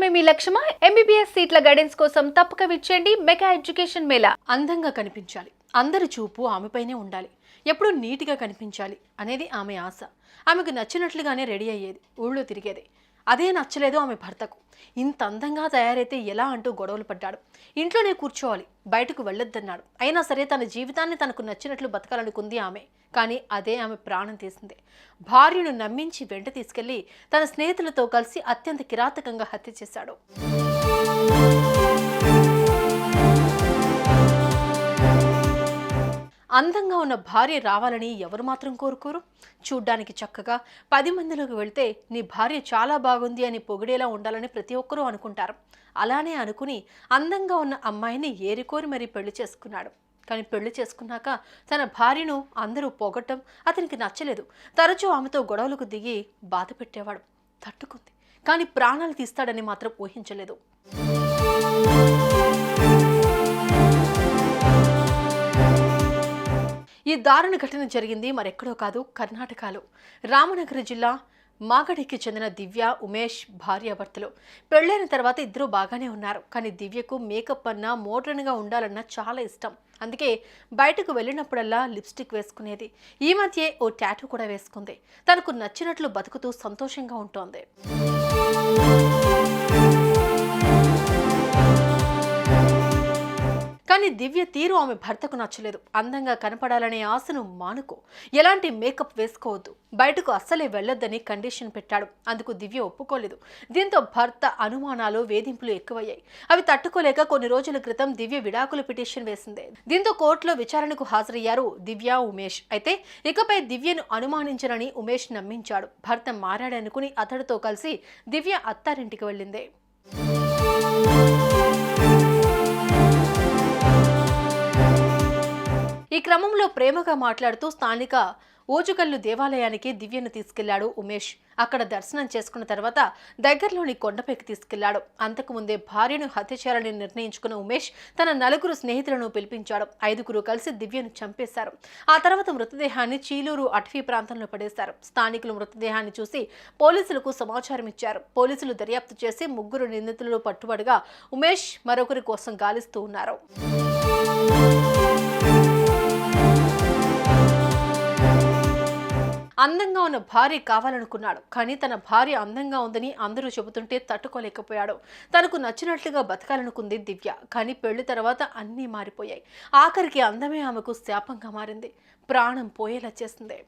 చదవడమే మీ లక్ష్యమా? MBBS సీట్ల guidance కోసం తప్పక విచ్చేయండి మెగా ఎడ్యుకేషన్ మేళా. అందంగా కనిపించాలి. అందరి చూపు ఆమెపైనే ఉండాలి. ఎప్పుడూ నీట్గా కనిపించాలి అనేది ఆమె ఆశ. ఆమెకు నచ్చినట్లుగానే రెడీ అయ్యేది ఊళ్ళో తిరిగేది. అదే నచ్చలేదు ఆమె భర్తకు. ఇంత అందంగా తయారైతే ఎలా అంటూ గొడవలు పడ్డాడు. ఇంట్లోనే కూర్చోవాలి బయటకు వెళ్ళొద్దన్నాడు. అయినా సరే తన జీవితాన్ని తనకు నచ్చినట్లు బతకాలనుకుంది ఆమె. కానీ అదే ఆమె ప్రాణం తీసింది. భార్యను నమ్మించి వెంట తీసుకెళ్ళి తన స్నేహితులతో కలిసి అత్యంత కిరాతకంగా హత్య చేశాడు. అందంగా ఉన్న భార్య రావాలని ఎవరు మాత్రం కోరుకోరు? చూడ్డానికి చక్కగా పది మందిలోకి వెళ్తే నీ భార్య చాలా బాగుంది అని పొగిడేలా ఉండాలని ప్రతి ఒక్కరూ అనుకుంటారు. అలానే అనుకుని అందంగా ఉన్న అమ్మాయిని ఏరికోరి మరీ పెళ్ళి చేసుకున్నాడు. కానీ పెళ్ళి చేసుకున్నాక తన భార్యను అందరూ పొగట్టం అతనికి నచ్చలేదు. తరచూ ఆమెతో గొడవలకు దిగి బాధ పెట్టేవాడు. తట్టుకుంది. కానీ ప్రాణాలు తీస్తాడని మాత్రం ఊహించలేదు. ఈ దారుణ ఘటన జరిగింది మరెక్కడో కాదు కర్ణాటకలో. రామనగర జిల్లా మాగడికి చెందిన దివ్య ఉమేష్ భార్యాభర్తలు పెళ్ళైన తర్వాత ఇద్దరూ బాగానే ఉన్నారు. కానీ దివ్యకు మేకప్ అన్నా మోడ్రన్గా ఉండాలన్నా చాలా ఇష్టం. అందుకే బయటకు వెళ్ళినప్పుడల్లా లిప్స్టిక్ వేసుకునేది. ఈ మధ్యే ఓ ట్యాటూ కూడా వేసుకుంది. తనకు నచ్చినట్లు బతుకుతూ సంతోషంగా ఉంటోంది. దివ్య తీరు ఆమె భర్తకు నచ్చలేదు. అందంగా కనపడాలనే ఆశను మానుకో. ఎలాంటి మేకప్ వేసుకోవద్దు. బయటకు అస్సలే వెళ్ళొద్దని కండిషన్ పెట్టాడు. అందుకు దివ్య ఒప్పుకోలేదు. దీంతో భర్త అనుమానాలు వేధింపులు ఎక్కువయ్యాయి. అవి తట్టుకోలేక కొన్ని రోజుల క్రితం దివ్య విడాకుల పిటిషన్ వేసింది. దీంతో కోర్టులో విచారణకు హాజరయ్యారు దివ్య ఉమేష్. అయితే ఇకపై దివ్యను అనుమానించనని ఉమేష్ నమ్మించాడు. భర్త మారాడనుకుని అతడితో కలిసి దివ్య అత్తారింటికి వెళ్ళింది. ఈ క్రమంలో ప్రేమగా మాట్లాడుతూ స్థానిక ఓచుకల్లు దేవాలయానికి దివ్యను తీసుకెళ్ళాడు ఉమేష్. అక్కడ దర్శనం చేసుకున్న తర్వాత దగ్గరలోని కొండపైకి తీసుకెళ్ళాడు. అంతకుముందే భార్యను హత్య చేయాలని నిర్ణయించుకున్న ఉమేష్ తన నలుగురు స్నేహితులను పిలిపించాడు. ఐదుగురు కలిసి దివ్యను చంపేశారు. ఆ తర్వాత మృతదేహాన్ని చీలూరు అటవీ ప్రాంతంలో పడేశారు. స్థానికులు మృతదేహాన్ని చూసి పోలీసులకు సమాచారం ఇచ్చారు. పోలీసులు దర్యాప్తు చేసి ముగ్గురు నిందితులను పట్టుబడిగా ఉమేష్ మరొకరి కోసం గాలిస్తూ ఉన్నారు. అందంగా ఉన్న భార్య కావాలనుకున్నాడు. కానీ తన భార్య అందంగా ఉందని అందరూ చెబుతుంటే తట్టుకోలేకపోయాడు. తనకు నచ్చినట్లుగా బతకాలనుకుంది దివ్య. కానీ పెళ్ళి తర్వాత అన్నీ మారిపోయాయి. ఆఖరికి అందమే ఆమెకు శాపంగా మారింది. ప్రాణం పోయేలా చేసింది.